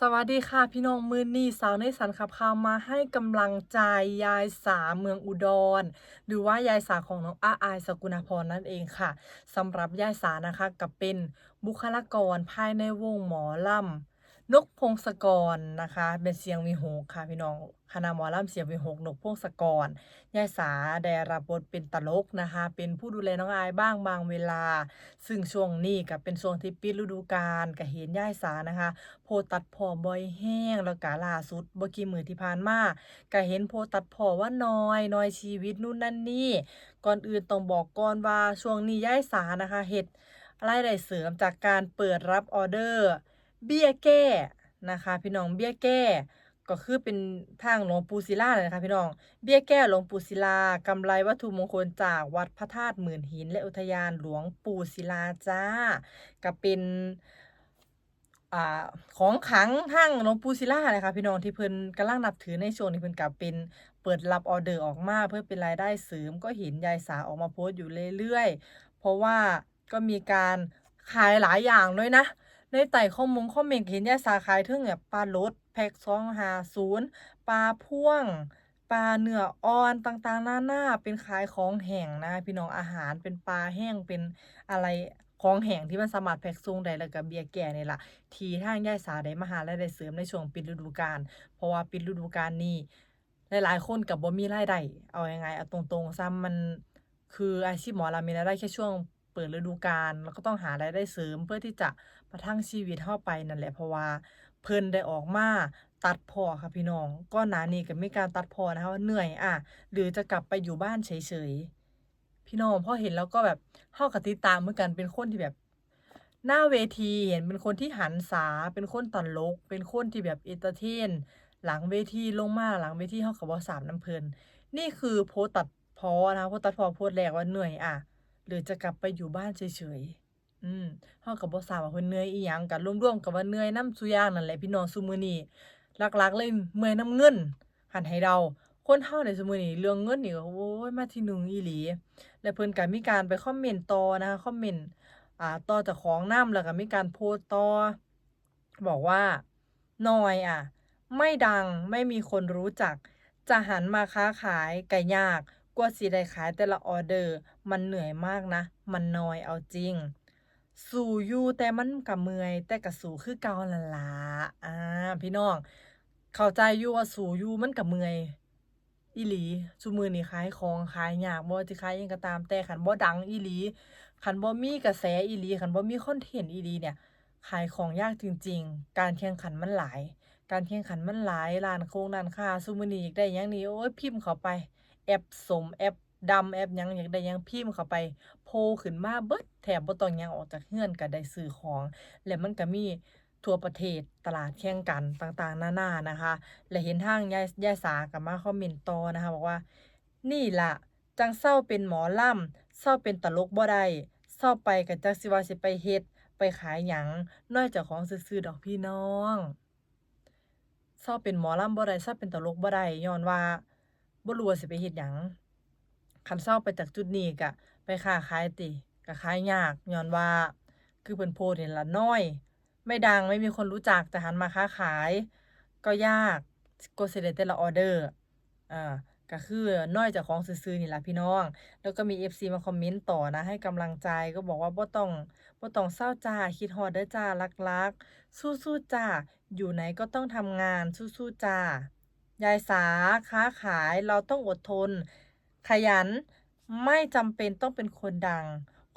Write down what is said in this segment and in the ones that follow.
สวัสดีค่ะพี่น้องมือนี่สาวในสันขับข่าวมาให้กำลังใจยายสาเมืองอุดร หรือว่ายายสาของน้องอาอายสกุณาพรนั่นเองค่ะสำหรับยายสานะคะกับเป็นบุคลากรภายในวงหมอลำ นกพงศกรนะคะ เป็นเสียงวิหกค่ะพี่น้องคณะหมอลำเสียงวิหกนกพงศกรยายสาได้รับบทเป็นตลกนะคะ เป็นผู้ดูแลน้องอายบ้างบางเวลา ซึ่งช่วงนี้ก็เป็นช่วงที่ปิดฤดูกาลก็เห็นยายสานะคะ โพตัดพอบอยแห้งแล้วก็ล่าสุดบ่กี่มื้อที่ผ่านมาก็เห็นโพตัดพอว่าน้อยน้อยชีวิตนู่นนั่นนี่ก่อนอื่นต้องบอกก่อนว่าช่วงนี้ยายสานะคะเฮ็ดรายได้เสริมจากการเปิดรับออเดอร์ เบี้ยแก้นะคะ พี่น้องเบี้ยแก้ก็คือเป็นทางหลวงปู่ศิลาเลยนะคะพี่น้อง เบี้ยแก้หลวงปู่ศิลากำไรวัตถุมงคลจากวัดพระธาตุหมื่นหิน และอุทยานหลวงปู่ศิลาจ้า ก็เป็นอของขังทางหลวงปู่ศิลาเลยค่ะพี่น้องที่เพิ่นกำลังนับถือในช่วงนี้เพิ่นก็เป็นเปิดรับออเดอร์ออกมาเพื่อเป็นรายได้เสริมก็เห็นยายสาออกมาโพสต์อยู่เรื่อยๆ เพราะว่าก็มีการขายหลายอย่างด้วยนะ ในไต่ข้อมูลคอมเมนเห็นยายสาขายถึงแบบปลารสแพ็ค250ปลาพ่วงปลาเนื้ออ่อนต่างๆนานาเป็นขายของแห้งนะ พี่น้องอาหารเป็นปลาแห้งเป็นอะไรของแห้งที่มันสามารถแพ็คส่งได้แล้วก็เบี้ยแก้นี่ล่ะที่ทางยายสาได้มาหารายได้เสริมในช่วงปิดฤดูกาลเพราะว่าปิดฤดูกาลนี้หลายๆคนก็บ่มีรายได้เอาง่ายๆเอาตรงๆซ้ำมันคืออาชีพหมอลำมีรายได้แค่ช่วงเปิดฤดูกาลแล้วก็ต้องหารายได้เสริมเพื่อที่จะ ประทังชีวิตเฮาไปนั่นแหละเพราะว่าเพิ่นได้ออกมาตัดพอค่ะพี่น้องก่อนหนานี้ก็มีการตัดพอนะคะว่าเหนื่อยอะหรือจะกลับไปอยู่บ้านเฉยๆพี่น้องพอเห็นแล้วก็แบบเฮาก็ติดตามเหมือนกันเป็นคนที่แบบ หน้าเวทีเห็นเป็นคนที่หันษาเป็นคนตลก เป็นคนที่แบบเอนเตอร์เทนหลังเวทีลงมาหลังเวทีเฮาก็บ่สามน้ำเพลินนี่คือโพสตัดพอนะคะโพสตัดพอโพสแรกว่าเหนื่อยอะหรือจะกลับไปอยู่บ้านเฉยๆ อืมเฮาก็บ่ทราบว่าเพิ่นเหนื่อยอีหยังก็รวมๆก็ว่าเหนื่อยนำซุอย่างนั่นแหละพี่น้องซุมื้อนี้หลักๆเลยเมื่อยนำเงินหันให้เดาคนเฮาในซุมื้อนี้เรื่องเงินนี่ก็โอ๊ยมาที่หนึ่งอีหลี แล้วเพิ่นก็มีการไปคอมเมนต์ต่อนะคะคอมเมนต์อ่าต่อจากของน้ำแล้วก็มีการโพสต์ต่อบอกว่าน้อยอะไม่ดังไม่มีคนรู้จัก จะหันมาค้าขายก็ยากกว่าสิได้ขายแต่ละออเดอร์ มันเหนื่อยมากนะ มันน้อยเอาจริง สู้อยู่แต่มันก็เมื่อย แต่ก็สู้คือเก่านั่นล่ะอาพี่น้อง เข้าใจอยู่ว่าสู้อยู่มันก็เมื่อยอีหลีซุมือนี้ขายของขายยากบ่ว่าสิขายยังก็ตามแต่คันบ่ดังอีหลีคันบ่มีกระแสอีหลีคันบ่มีคอนเทนต์อีหลีเนี่ย ขายของยากจริง ๆ การแข่งขันมันหลาย การแข่งขันมันหลายร้านโคงร้านค้าซุมือนี้อยากได้ยังนี่โอ๊ยพิมพ์เข้าไป แอปสมแอป ดำแอปหยังอยากได้ยังพิมพ์เข้าไปโผล่ขึ้นมาเบิดแทบบ่ต้องยังออกจากเรือนก็ได้ซื้อของ และมันก็มีทั่วประเทศตลาดแข่งกันต่างๆ นานานะคะ และเห็นทางยายยายสาก็มาคอมเมนต์ต่อนะคะ บอกว่า นี่ละจังเศร้าเป็นหมอลำเศร้าเป็นตลกบ่ได้เศร้าไปก็จักสิวาสิไปเฮ็ดไปขายหยังนอกจากของซื่อๆดอกพี่น้องเศร้าเป็นหมอลำบ่ได้เศร้าเป็นตลกบ่ได้ย้อนว่าบ่รู้ว่าสิไปเฮ็ดหยัง คันเศร้าไปจากจุดนี้ก็ไปค้าขายติก็ขายยากย้อนว่า คือเพิ่นโพสต์นี่ล่ะน้อย ไม่ดังไม่มีคนรู้จักแต่หันมาค้าขาย ก็ยากกว่าสิได้แต่ละออเดอร์อ่าก็คือน้อยจากของซื่อๆนี่ล่ะพี่น้อง แล้วก็มี FC มาคอมเมนต์ต่อนะ ให้กำลังใจก็บอกว่าบ่ต้องบ่ต้องเศร้าจ้า คิดฮอดเด้อจ้ารักๆ สู้ๆจ้า อยู่ไหนก็ต้องทำงานสู้ๆจ้ายายสาค้าขายเราต้องอดทน ขยันไม่จำเป็นต้องเป็นคนดัง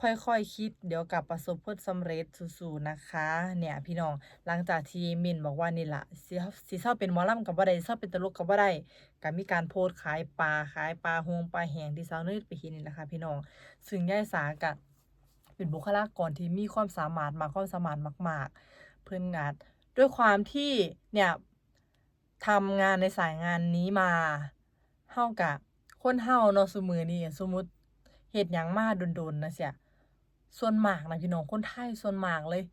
ค่อยๆคคิด เดี๋ยวกับประสบผลสำเร็จสู้ๆนะคะ เนี่ย พี่น้องหลังจากที่มินบอกว่านี่ละสิเฮาสิเซาเป็นหมอลำก็บ่ได้สิเซาเป็นตลกก็บ่ได้ก็มีการโพสขายปลาขายปลาโฮงปลาแหงที่สาวเนยไปเห็นนี่แหละค่ะพี่น้องซึ่งย่ายสาก็เป็นบุคลากรที่มีความสามารถมากความสามารถมาก ๆ เพิ่อนอาจด้วยความที่เนี่ยทำงานในสายงานนี้มาเฮาก็ คนเฮาเนาะซุมือนี้สมมติเฮ็ดหยังมาโดนๆจั่งซี้ส่วนมากนะพี่น้องคนไทยส่วนมากเลย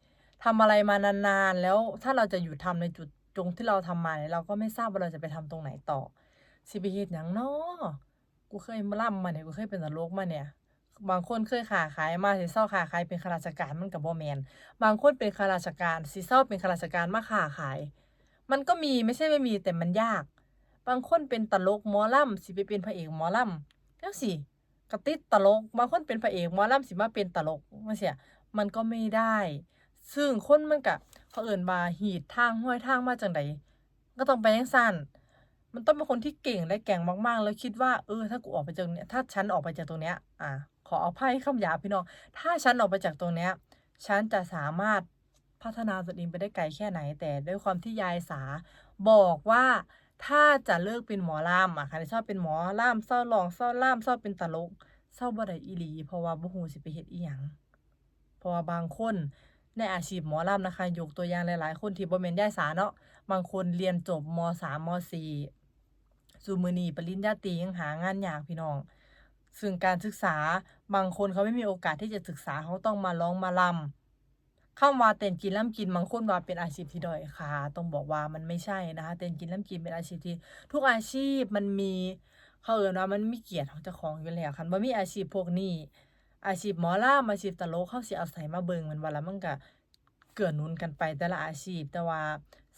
ทำอะไรมานานๆ แล้วถ้าเราจะหยุดทำในจุดตรงที่เราทำมาเนี่ยเราก็ไม่ทราบว่าเราจะไปทำตรงไหนต่อสิไปเฮ็ดหยังน้อกูเคยมาล่ำมาเนี่ยกูเคยเป็นตลกมาเนี่ยบางคนเคยค้าขายมาสิเซาค้าขายเป็นข้าราชการมันก็บ่แมนบางคนเป็นข้าราชการสิเซาเป็นข้าราชการมาค้าขาย มันก็มีไม่ใช่ไม่มีแต่มันยาก บางคนเป็นตลกหมอลำสิไปเป็นพระเอกหมอลำจังซี้ก็ติดตลกบางคนเป็นพระเอกหมอลำสิมาเป็นตลกจังซี้มันก็ไม่ได้ ซึ่งคนมันก็เขาเอิ้นว่าหีดทางห้วยทางมาจังใดก็ต้องไปจังซั่นมันต้องเป็นคนที่เก่งและแก่งมากๆ แล้วคิดว่าเออถ้ากูออกไปจากเนี้ยถ้าฉันออกไปจากตรงเนี้ย อ่าขอเอภัยคำหยาพี่น้องถ้าฉันออกไปจากตรงเนี้ย ฉันจะสามารถพัฒนาตัวเองไปได้ไกลแค่ไหน แต่ด้วยความที่ยายสาบอกว่า ถ้าจะเลิกเป็นหมอลำอะค่ะชอบเป็นหมอลำเศร้าร้องเศร้าล่ำเศร้าเป็นตลกเศร้าบ่ได้อีหลี เพราะว่าบ่ฮู้สิไปเฮ็ดอิหยังเพราะว่าบางคนในอาชีพหมอลำนะคะยกตัวอย่างหลาย ๆ คนที่บ่แม่นยายสาเนาะบางคนเรียนจบม.3ม.4ซุมื้อนีปริญญาตรียังหางานยากพี่น้องซึ่งการศึกษาบางคนเขาไม่มีโอกาสที่จะศึกษาเขาต้องมาร้องมาร่ำ คำว่าเต้นกินร่ำกินบางคนว่าเป็นอาชีพที่ด้อยค่าต้องบอกว่ามันไม่ใช่นะคะเต้นกินร่ำกินเป็นอาชีพที่ ทุกอาชีพมันมีเขาเอิ้นว่ามันมีเกียรติของเจ้าของอยู่แล้วคันบ่มีอาชีพพวกนี้ อาชีพหมอลำอาชีพตลกเขาสิเอาไสมาเบิงม่นบ่ล่ะมันก็เกื้อหนุนกันไปแต่ละอาชีพ แต่ว่า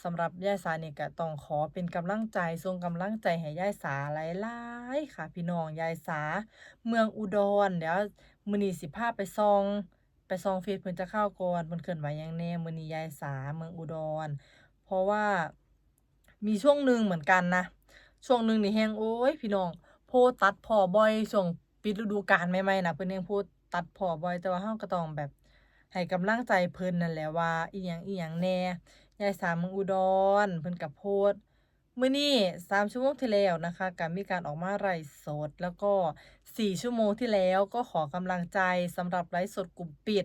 สำหรับยายสาเนี่ยก็ต้องขอเป็นกำลังใจส่งกำลังใจให้ยายสาหลายๆค่ะ พี่น้องยายสา เมืองอุดรเดี๋ยวมือนีสิพาพไปส่อง ไปส่องเฟซเพิ่นจักคราก่อนเพิ่นเคลื่อนไหวยังแน่มื้อนียายสาเมืองอุดร เพราะว่ามีช่วงหนึ่งเหมือนกันนะ ช่วงหนึ่งนี่แฮ่งโอ๊ยพี่น้องโพตัดพอบ่อยช่วงปิดฤดูกาลใหม่ๆน่ะเพิ่นแฮ่งโพต์ตัดพอบ่อยแต่ว่าเราก็ต้องแบบให้กำลังใจเพิ่นนั่นแหละว่าอิหยังๆแหยังแน่ยายสาเมืองอุดรเพิ่นก็โพสต์ มื้อนี้3ชั่วโมงที่แล้วนะคะก็มีการออกมาไลฟ์สด แล้วก็4ชั่วโมงที่แล้วก็ขอกำลังใจสำหรับไลฟ์สดกลุ่มปิด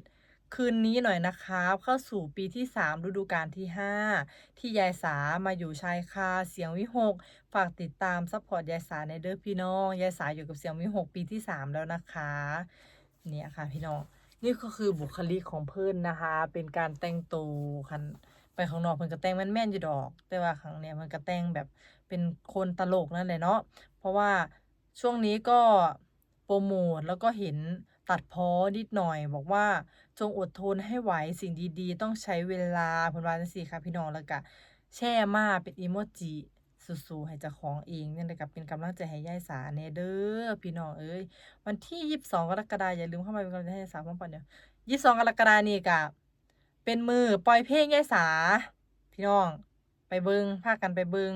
คืนนี้หน่อยนะคะเข้าสู่ปีที่ 3 ฤดูกาลที่ 5 ที่ยายสามาอยู่ชายคาเสียงวิหก ฝากติดตามซัปพอร์ตยายสาแหน่เด้อพี่น้องยายสาอยู่กับเสียงวิหกปีที่ 3 แล้วนะคะเนี่ยค่ะพี่น้องนี่ก็คือบุคลิกของเพิ่อนนะคะ เป็นการแต่งตัวคัน ข้างนอกเพิ่นก็แต่งแม่นๆอยู่ดอก แต่ว่าครั้งเนี้ยเพิ่นก็แต่งแบบเป็นคนตลกนั่นแหละเนาะเพราะว่าช่วงนี้ก็โพรโมตแล้วก็เห็นตัดพ้อนิดหน่อย บอกว่าจงอดทนให้ไหวสิ่งดีๆ ต้องใช้เวลาเพิ่นว่าจังซี้ค่ะพี่น้องแล้วก็แชร์มาเป็นอิโมจิสู้ๆให้เจ้าของเองจั่งใดก็เป็นกำลังใจให้ยายสาแน่เด้อพี่น้องเอ้ยวันที่ 22 กรกฎาคมอย่าลืมเข้ามาเป็นกำลังใจให้ยายสาพร้อมกันเด้อ22 กรกฎาคมนี้ก็ เป็นมือปล่อยเพลงยายสา พี่น้อง ไปเบิงพากันไปเบิง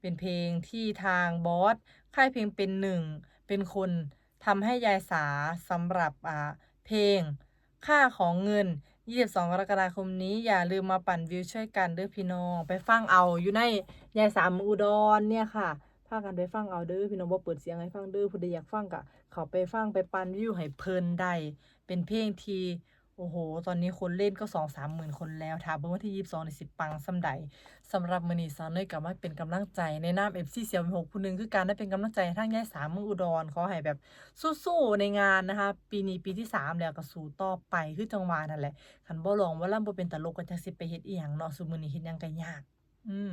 เป็นเพลงที่ทางบอสค่ายเพลงเป็นหนึ่งเป็นคนทำให้ยายสาสำหรับอ่าเพลง ค่าของเงิน 22 กรกฎาคมนี้อย่าลืมมาปั่นวิวช่วยกันเด้อพี่น้อง ไปฟังเอาอยู่ในยายสามอุดรเนี่ยค่ะพากันไปฟังเอาเด้อพี่น้องบ่เปิดเสียงให้ฟังเด้อผู้ใดอยากฟังก็เขาไปฟังไปปั่นวิวให้เพลินได้เป็นเพลงที่ โอ้โฮตอนนี้คนเล่นก็2-3หมื่นคนแล้วถ้าเบิ่งวันที่22นี่สิบปังส่ำใดสำหรับมือนี้สาวเนยก็มาเป็นกำลังใจในนาม FC เสียวหกผู้หนึ่งคือกันได้เป็นกำลังใจให้งยายสาเมืองอุดรเขอให้แบบสู้ๆในงานนะคะ ปีนี้ปีที่3แล้วก็สู้ต่อไปคือจังหว่านั่นแหละคันบ่ร้องบ่รำบ่เป็นตลกก็จักสิไปเฮ็ดอิหยังเนาะซุมือนีเฮ็ดยังก็ยาก อืม